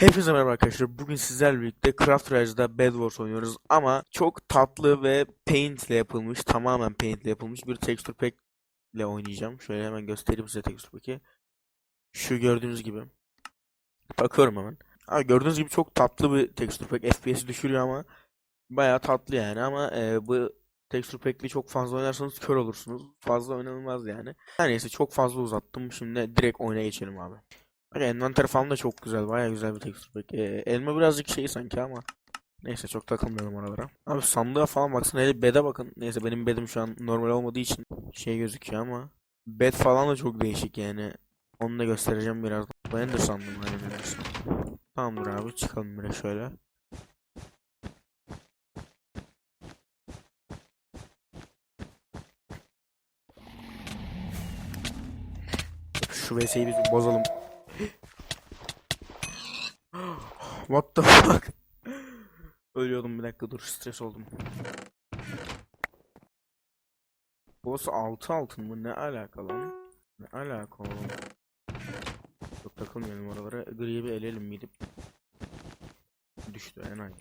Hepinize merhaba arkadaşlar. Bugün sizlerle birlikte Craft Rise'da Bed Wars oynuyoruz ama çok tatlı ve paint ile yapılmış, tamamen paint ile yapılmış bir texture pack ile oynayacağım. Şöyle hemen göstereyim size texture pack'i. Şu gördüğünüz gibi. Bakıyorum hemen. Abi gördüğünüz gibi çok tatlı bir texture pack. FPS'i düşürüyor ama bayağı tatlı yani ama e, bu texture pack'li çok fazla oynarsanız kör olursunuz. Fazla oynanılmaz yani. Her neyse çok fazla uzattım. Şimdi direkt oyuna geçelim abi. Bak envanter falan da çok güzel. Baya güzel bir texture pack. Ee, elma birazcık şey sanki ama. Neyse çok takılmıyorum oralara. Abi sandığa falan baksana. Hele bed'e bakın. Neyse benim bed'im şu an normal olmadığı için şey gözüküyor ama. Bed falan da çok değişik yani. Onu da göstereceğim birazdan. Ben de sandım aynen öyle. Tamamdır abi çıkalım direkt şöyle. Şu VS'yi biz bozalım. What the fuck? Ölüyordum bir dakika dur stres oldum. Boss 6 altın mı? Ne alaka lan? Ne alaka oğlum? Çok takılmayalım oralara. Gri'ye bir eleyelim gidip. Düştü enayi.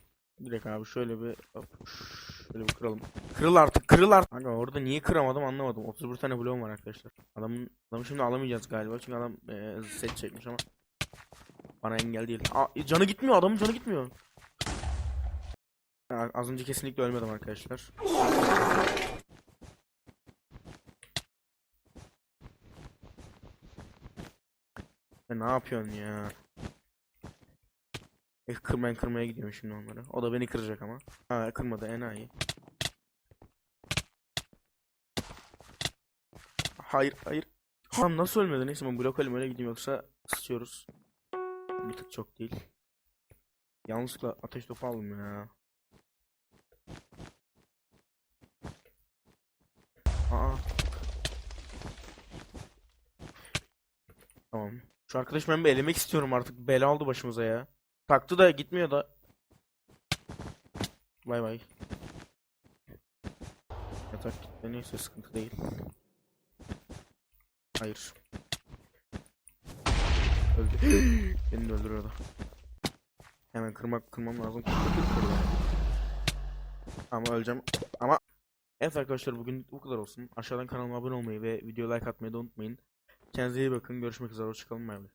Direkt abi şöyle bir hop, şöyle bir kıralım. Kırıl artık kırıl artık. Kanka orada niye kıramadım anlamadım. 31 tane bloğum var arkadaşlar. Adamın adamı şimdi alamayacağız galiba çünkü adam e, set çekmiş ama bana engel değil. Aa, canı gitmiyor adamın canı gitmiyor. Az önce kesinlikle ölmedim arkadaşlar. Ya ne yapıyorsun ya? E, kır, ben kırmaya gidiyorum şimdi onları. O da beni kıracak ama. Ha kırmadı enayi. Hayır hayır. Lan nasıl ölmedi? Neyse ben blok öyle gideyim yoksa sıçıyoruz. Bir tık çok değil. Yanlışlıkla ateş topu aldım ya. Aa. Tamam. Şu arkadaş ben bir elemek istiyorum artık. Bela oldu başımıza ya. Taktı da gitmiyor da. Bay bay. Yatak gitti neyse sıkıntı değil. Hayır. Öldü. Beni de öldürüyordu. Hemen kırmak kırmam lazım. Ama öleceğim. Ama Evet arkadaşlar bugün bu kadar olsun. Aşağıdan kanalıma abone olmayı ve video like atmayı da unutmayın. Kendinize iyi bakın. Görüşmek üzere. Hoşçakalın. Bay bay.